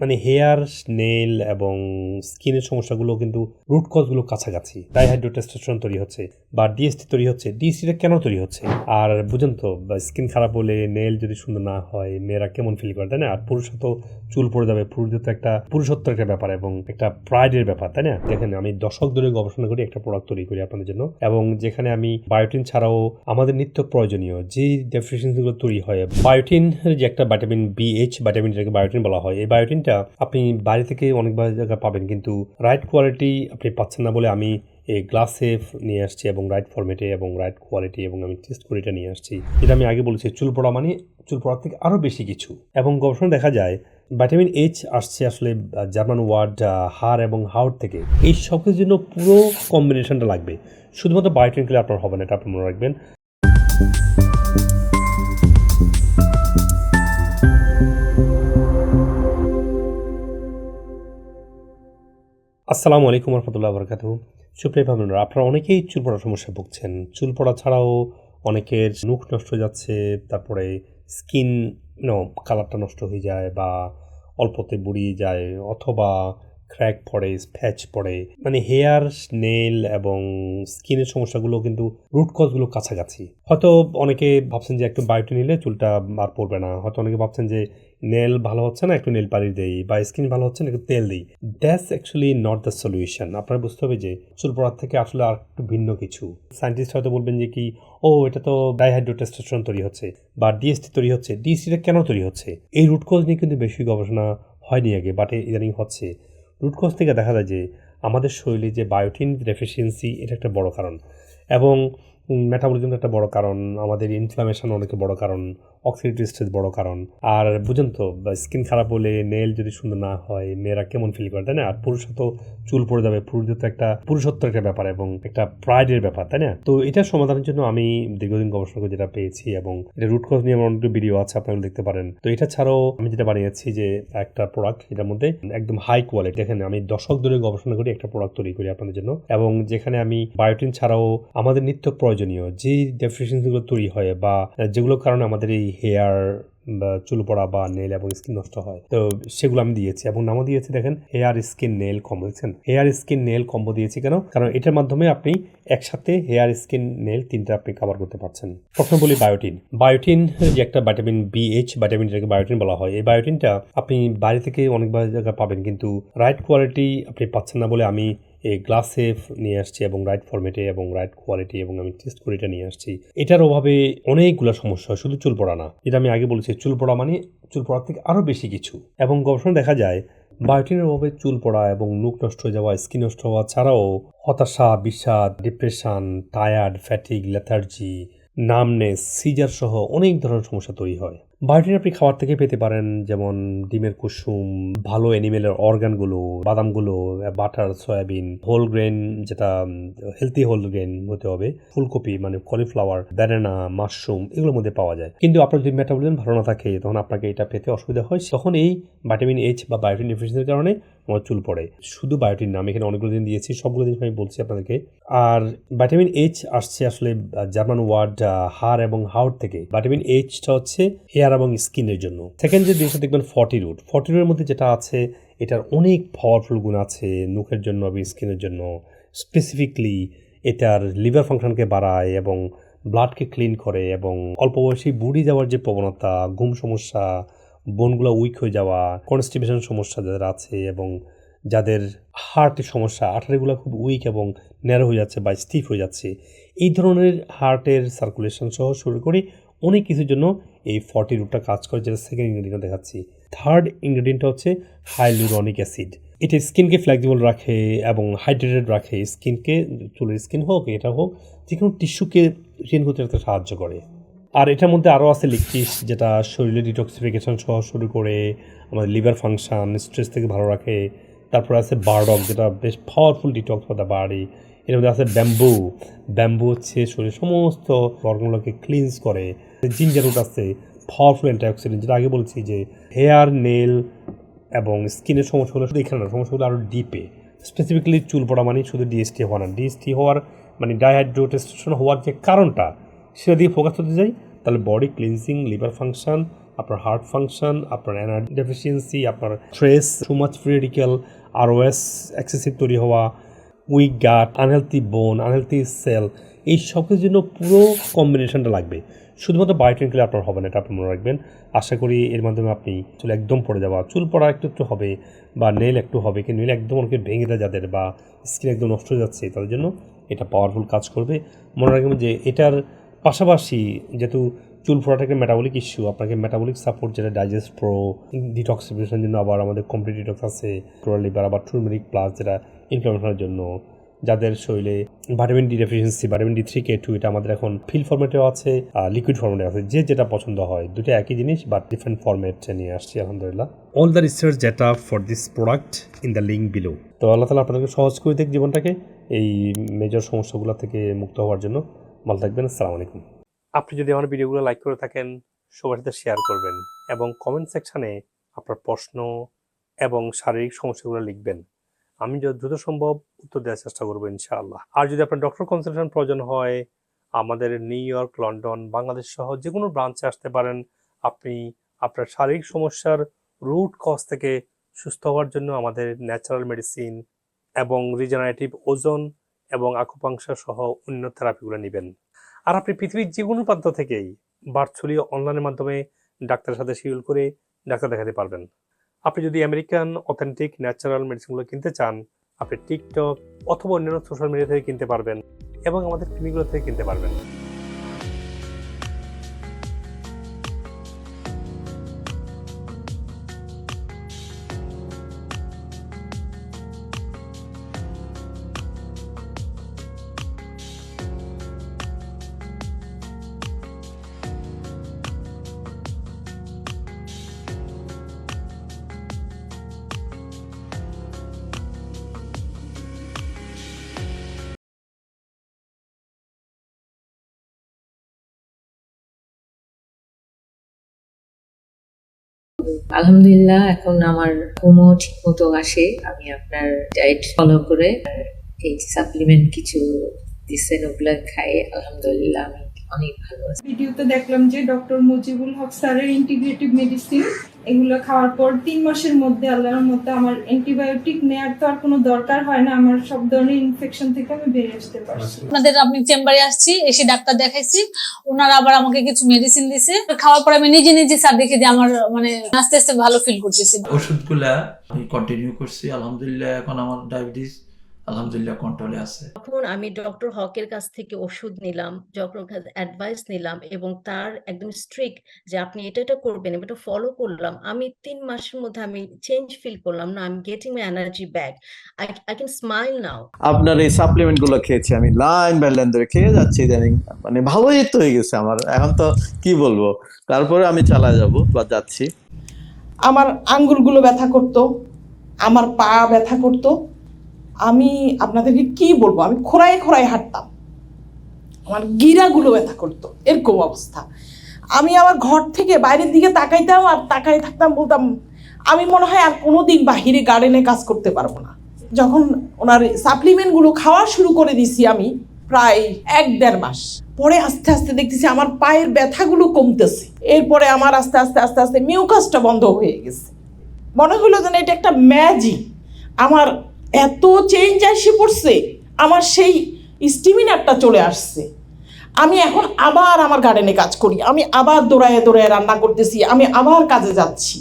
মানে hair, snail এবং স্কিনের সমস্যাগুলো কিন্তু রুট কজগুলো কাছাকাছি। ডাইহাইড্রোটেস্টোস্টেরন তৈরি হচ্ছে বা ডিএসটি তৈরি হচ্ছে। ডিএসটিটা কেন তৈরি হচ্ছে? আর বুঝেন তো স্কিন খারাপ হলে নেল যদি সুন্দর না হয়, মেয়েরা কেমন ফিল করে, তাই না? আর পুরুষ তো চুল পড়ে যাবে। পুরুষদের তো একটা পুরুষত্বের একটা ব্যাপার এবং একটা প্রাইডের ব্যাপার, তাই না? দেখেন, আমি দশক ধরে গবেষণা করি, একটা প্রোডাক্ট তৈরি করি আপনাদের জন্য এবং যেখানে আমি বায়োটিন ছাড়াও আমাদের নিত্য প্রয়োজনীয় যে ডেফিসিয়েন্সিগুলো তৈরি হয় বায়োটিন যে একটা ভিটামিন বি এইচ ভিটামিন যেটাকে বায়োটিন বলা হয়, এই বায়োটিনটা আপনি বাড়ি থেকে অনেক জায়গায় পাবেন, কিন্তু রাইট কোয়ালিটি আপনি পাচ্ছেন না বলে আমি এই গ্লাসে নিয়ে আসছি এবং রাইট ফরম্যাটে এবং রাইট কোয়ালিটি এবং আমি টেস্ট করে এটা নিয়ে আসছি। যেটা আমি আগে বলেছি, চুল পড়া মানে চুল পড়ার থেকে আরও বেশি কিছু। এবং গবেষণা দেখা যায় ভিটামিন এইচ আসছে আসলে জার্মান ওয়ার্ড হাড় এবং হাউট থেকে। এই সব জন্য পুরো কম্বিনেশনটা লাগবে। শুধুমাত্র বায়োটিন খেলে আপনার হবে না, এটা আপনি মনে রাখবেন। আসসালামু আলাইকুম রহমতুল্লাহ বরকাত সুপ্রিয় ভাবেন আপনারা অনেকেই চুল পড়ার সমস্যা ভুগছেন। চুল পড়া ছাড়াও অনেকের মুখ নষ্ট হয়ে যাচ্ছে, তারপরে স্কিন কালারটা নষ্ট হয়ে যায় বা অল্পতে বুড়িয়ে যায় অথবা ক্র্যাক পড়ে স্প্যাচ পড়ে মানে হেয়ার নেল এবং স্কিনের সমস্যাগুলো কিন্তু রুট কজগুলো কাছাকাছি। হয়তো অনেকে ভাবছেন যে একটু বায়োটি নিলে চুলটা আর পড়বে না। হয়তো অনেকে ভাবছেন যে নেল ভালো হচ্ছে না, একটু নেল পালিশ দেই বা স্কিন ভালো হচ্ছে না, একটু তেল দিই। That's actually not the solution আপনার বুঝতে হবে যে চুল পড়ার থেকে আসলে আর একটু ভিন্ন কিছু। সায়েন্টিস্ট হয়তো বলবেন যে কি, ও, এটা তো ডাইহাইড্রোটেস্টোস্টেরন তৈরি হচ্ছে বা ডিএসটি তৈরি হচ্ছে। ডিএসটিটা কেন তৈরি হচ্ছে? এই রুট কজ নিয়ে কিন্তু বেশি গবেষণা হয়নি আগে বাট ইদানিং হচ্ছে। রুট কজ থেকে দেখা যায় যে আমাদের শরীরে যে বায়োটিন ডেফিসিয়েন্সি এটা একটা বড় কারণ। এবং মেটাবলিজম একটা বড় কারণ, আমাদের ইনফ্লামেশন অনেক বড় কারণ অক্সিডেটিভ স্ট্রেস বড় কারণ। আর বুঝেন তো স্কিন খারাপ হলে নেল যদি সুন্দর না হয়, মেয়েরা কেমন ফিল করে, তাই না? আর পুরুষ তো চুল পড়ে যাবে পুরুষদের তো একটা পুরুষত্বের একটা ব্যাপার এবং একটা প্রাইডের ব্যাপার, তাই না? তো এটার সমাধানের জন্য আমি দীর্ঘদিন গবেষণা করে যেটা পেয়েছি এবং এটা রুট কজ নিয়ে আমার অনেকগুলো ভিডিও আছে, আপনারা দেখতে পারেন। তো এটা ছাড়াও আমি যেটা বানিয়েছি যে একটা প্রোডাক্ট এটার মধ্যে একদম হাই কোয়ালিটি দেখেন আমি দশক ধরে গবেষণা করি একটা প্রোডাক্ট তৈরি করি আপনাদের জন্য এবং যেখানে আমি বায়োটিন ছাড়াও আমাদের নিত্য প্রয়োজনীয়। যে ডেফিসিয়েন্সিগুলো তৈরি হয় বা যেগুলোর কারণে আমাদের এই হেয়ার বা চুল পড়া বা নেল এবং স্কিন নষ্ট হয়, তো সেগুলো আমি দিয়েছি। এবং নামও দিয়েছি, দেখেন হেয়ার স্কিন নেল কম্বো দেখছেন? হেয়ার স্কিন নেল কম্বো দিয়েছি কেন? কারণ এটার মাধ্যমে আপনি একসাথে হেয়ার স্কিন নেল তিনটা আপনি কভার করতে পারছেন। প্রথমে বলি বায়োটিন বায়োটিন যে একটা ভিটামিন বি এইচ ভিটামিন যেটাকে বায়োটিন বলা হয়, এই বায়োটিনটা আপনি বাড়ি থেকে অনেকবার জায়গায় পাবেন, কিন্তু রাইট কোয়ালিটি আপনি পাচ্ছেন না বলে আমি এই গ্লাসে নিয়ে আসছি এবং রাইট ফরম্যাটে এবং রাইট কোয়ালিটি এবং আমি টেস্ট করে এটা নিয়ে আসছি। এটার অভাবে অনেকগুলো সমস্যা শুধু চুল পড়া না। যেটা আমি আগে বলেছি, চুল পড়া মানে চুল পড়ার থেকে আরও বেশি কিছু। এবং গবেষণা দেখা যায় বায়োটিনের অভাবে চুল পড়া এবং মুখ নষ্ট হয়ে যাওয়া স্কিন নষ্ট হওয়া ছাড়াও হতাশা, বিষাদ depression tired fatigue lethargy numbness seizure সহ অনেক ধরনের সমস্যা তৈরি হয়। বায়োটিন আপনি খাবার থেকে পেতে পারেন, যেমন ডিমের কুসুম, ভালো অ্যানিমেলের অর্গানগুলো, বাদামগুলো, বাটার, সয়াবিন, হোল গ্রেন যেটা হেলদি হোল গ্রেন হতে হবে, ফুলকপি মানে কলিফ্লাওয়ার, ব্যানানা, মাশরুম এগুলোর মধ্যে পাওয়া যায়। কিন্তু আপনার যদি মেটাবলিজম ভালো না থাকে, তখন আপনাকে এটা পেতে অসুবিধা হয়। তখন এই ভিটামিন এইচ বা বায়োটিন ডেফিসিয়েন্সির কারণে আমার চুল পড়ে। শুধু বায়োটিন নাম, এখানে অনেকগুলো দিন দিয়েছি, সবগুলো জিনিস আমি বলছি আপনাদেরকে। আর ভিটামিন এইচ আসছে আসলে জার্মান ওয়ার্ড হাড় এবং হাউট থেকে। ভিটামিন এইচটা হচ্ছে হেয়ার হেয়ার এবং স্কিনের জন্য। সেকেন্ড যে জিনিসটা দেখবেন ফর্টি রুট ফর্টি রুটের মধ্যে যেটা আছে, এটার অনেক পাওয়ারফুল গুণ আছে মুখের জন্য এবং স্কিনের জন্য। স্পেসিফিকলি এটার লিভার ফাংশনকে বাড়ায় এবং ব্লাডকে ক্লিন করে এবং অল্প বয়সী বুড়ি যাওয়ার যে প্রবণতা, ঘুম সমস্যা বোনগুলো উইক হয়ে যাওয়া কনস্টিপেশন সমস্যা যাদের আছে এবং যাদের হার্টের সমস্যা আঠারিগুলো খুব উইক এবং ন্যারো হয়ে যাচ্ছে বা স্টিফ হয়ে যাচ্ছে, এই ধরনের হার্টের সার্কুলেশন সহ শুরু করে। অনেক কিছুর জন্য এই ফর্টি রুটটা কাজ করে, যেটা সেকেন্ড ইনগ্রিডিয়েন্ট দেখাচ্ছি। থার্ড ইনগ্রিডিয়েন্টটা হচ্ছে হাইলুরনিক অ্যাসিড এটা স্কিনকে ফ্লেক্সিবল রাখে এবং হাইড্রেটেড রাখে। স্কিনকে চুলের স্কিন হোক, এটা হোক যে কোনো টিস্যুকে ক্লিন করতে সাহায্য করে। আর এটার মধ্যে আরও আছে লিকটিস যেটা শরীরে ডিটক্সিফিকেশন সহ শুরু করে আমাদের লিভার ফাংশন স্ট্রেস থেকে ভালো রাখে। তারপরে আছে বারডক যেটা বেশ পাওয়ারফুল ডিটক্স ফর দ্য বাড়ি। এর মধ্যে আছে ব্যাম্বু ব্যাম্বু হচ্ছে শরীরের সমস্ত অর্গনগুলোকে ক্লিনস করে। জিঞ্জার রুট আছে পাওয়ারফুল অ্যান্টিঅক্সিডেন্ট যেটা আগে বলছি যে হেয়ার নেল এবং স্কিনের সমস্যাগুলো শুধু এখানে না সমস্যাগুলো আরও ডিপে স্পেসিফিক্যালি চুল পড়া মানে শুধু ডিএসটি হওয়া না। ডিএসটি হওয়ার মানে ডাইহাইড্রোটেস্টেশন হওয়ার যে কারণটা সেটা দিয়ে ফোকাস হতে যাই তাহলে বডি ক্লিনজিং লিভার ফাংশন আপনার হার্ট ফাংশন আপনার এনার্জি ডেফিসিয়েন্সি আপনার stress too much free radical ROS excessive তৈরি হওয়া weak gut unhealthy bone unhealthy cell এই সব কিছুর জন্য পুরো কম্বিনেশনটা লাগবে। শুধুমাত্র বায়োটিন খেলে আপনার হবে না, এটা আপনি মনে রাখবেন। আশা করি এর মাধ্যমে আপনি চুল একদম পড়ে যাওয়া, চুল পড়া একটু একটু হবে বা নেল একটু হবে, কিন্তু নেল একদম অনেকে ভেঙে দেয় যাদের বা স্কিন একদম নষ্ট হয়ে যাচ্ছে, তাদের জন্য এটা পাওয়ারফুল কাজ করবে। মনে রাখবেন যে এটার পাশাপাশি যেহেতু চুল ফোড়াটা একটা মেটাবলিক ইস্যু আপনাকে মেটাবলিক সাপোর্ট যেটা ডাইজেস্ট প্রো ডিটক্সিফিকেশনের জন্য আবার আমাদের কমপ্লিট ডিটক্স আছে ক্লোরাল লিভার আবার টুরমেরিক প্লাস যেটা ইনফ্লামেশনের জন্য। যাদের শরীরে vitamin D deficiency vitamin D three K two এটা আমাদের এখন ফিল ফর্মেটেও আছে, আর লিকুইড ফর্মেটে আছে, যে যেটা পছন্দ হয়। দুটো একই জিনিস বাট ডিফারেন্ট ফর্মেট নিয়ে আসছি, আলহামদুলিল্লাহ। All the research data for this product in the link below তো আল্লাহ তালা আপনাদেরকে সহজ করে দেখ জীবনটাকে, এই মেজর সমস্যাগুলো থেকে মুক্ত হওয়ার জন্য। ভালো থাকবেন, আসসালামু আলাইকুম। আপনি যদি আমার ভিডিওগুলো লাইক করে থাকেন, সবার সাথে শেয়ার করবেন এবং কমেন্ট সেকশানে আপনার প্রশ্ন এবং শারীরিক সমস্যাগুলো লিখবেন। আমি দ্রুত সম্ভব উত্তর দেওয়ার চেষ্টা করব, ইনশাআল্লাহ। আর যদি আপনার ডক্টর কনসালটেশন প্রয়োজন হয়, আমাদের নিউ ইয়র্ক লন্ডন বাংলাদেশ সহ যে কোনো ব্রাঞ্চে আসতে পারেন, আপনি আপনার শারীরিক সমস্যার রুট কজ থেকে সুস্থ হওয়ার জন্য আমাদের ন্যাচারাল মেডিসিন এবং রিজেনারেটিভ ওজন এবং আকুপাংশা সহ অন্য থেরাপিগুলো নেবেন। আর আপনি পৃথিবীর যে কোনো প্রান্ত থেকেই ভার্চুয়ালি অনলাইনের মাধ্যমে ডাক্তারের সাথে শিডিউল করে ডাক্তার দেখাতে পারবেন। আপনি যদি আমেরিকান অথেন্টিক ন্যাচারাল মেডিসিনগুলো কিনতে চান, আপনি টিকটক অথবা অন্যান্য সোশ্যাল মিডিয়া থেকে কিনতে পারবেন এবং আমাদের ক্লিনিকগুলো থেকে কিনতে পারবেন। আলহামদুলিল্লাহ, এখন আমার ঘুমও ঠিক মতো আসে। আমি আপনার ডায়েট ফলো করে এই সাপ্লিমেন্ট কিছু দিচ্ছেন ওগুলো খাই। আলহামদুলিল্লাহ, আমি অনেক ভালো আছি। ভিডিওতে দেখলাম যে ডক্টর মুজিবুল হক স্যারের ইন্টিগ্রেটিভ মেডিসিন এগুলো খাওয়ার পর তিন মাসের মধ্যে আল্লাহর মধ্যে আমার অ্যান্টিবায়োটিক নেওয়ার তো আর কোনো দরকার হয় না আমার সব ধরনের ইনফেকশন থেকে আমি বেরিয়ে আসতে পারছি। আপনাদের আপনি চেম্বারে আসছি এসে ডাক্তার দেখাইছি ওনারা আবার আমাকে কিছু মেডিসিন দিছে। খাওয়ার পর আমি নিজে নিজে স্যার দেখে যে আমার মানে আস্তে আস্তে ভালো ফিল করতেছি। ওষুধগুলা আমি কন্টিনিউ করছি আলহামদুলিল্লাহ এখন আমার ডায়াবেটিস আলহামদুলিল্লাহ কন্ট্রোলে আছে। তখন আমি ডক্টর হকের কাছ থেকে ওষুধ নিলাম ডক্টর অ্যাডভাইস নিলাম এবং তার একদম স্ট্রিক্ট যে আপনি এটা এটা করবেন এটা ফলো করলাম। আমি তিন মাসের মধ্যে আমি চেঞ্জ ফিল করলাম না আমি getting my energy back I I can smile now আপনার এই সাপ্লিমেন্টগুলো খেয়েছি আমি লাইন বাই লাইন ধরে খেয়ে যাচ্ছি ইদানিং। মানে ভালোই তো হয়ে গেছে আমার। এখন তো কি বলব? তারপরে আমি চালা যাব বা যাচ্ছি। আমার আঙ্গুলগুলো ব্যথা করতো আমার পা ব্যথা করতো আমি আপনাদেরকে কি বলব? আমি খোড়ায় খোড়ায় হাঁটতাম। আমার গিরাগুলো ব্যথা করতো। এরকম অবস্থা। আমি আমার ঘর থেকে বাইরের দিকে তাকাইতাম আর তাকাই থাকতাম বলতাম, আমি মনে হয় আর কোনো দিন বাহিরে গার্ডেনে কাজ করতে পারব না। যখন ওনার সাপ্লিমেন্টগুলো খাওয়া শুরু করে দিছি আমি প্রায় এক দেড় মাস। পরে আস্তে আস্তে দেখতেছি আমার পায়ের ব্যথাগুলো কমতেছে। এরপরে আমার আস্তে আস্তে আস্তে আস্তে মিউকাসটা বন্ধ হয়ে গেছে। মনে হলো যেন এটা একটা ম্যাজিক আমার এত চেঞ্জ আসে পড়ছে, আমার সেই স্টিমিনারটা চলে আসছে। আমি এখন আবার আমার গার্ডেনে কাজ করি, আমি আবার দৌড়ায় দৌড়ায় রান্না করতেছি, আমি আবার কাজে যাচ্ছি।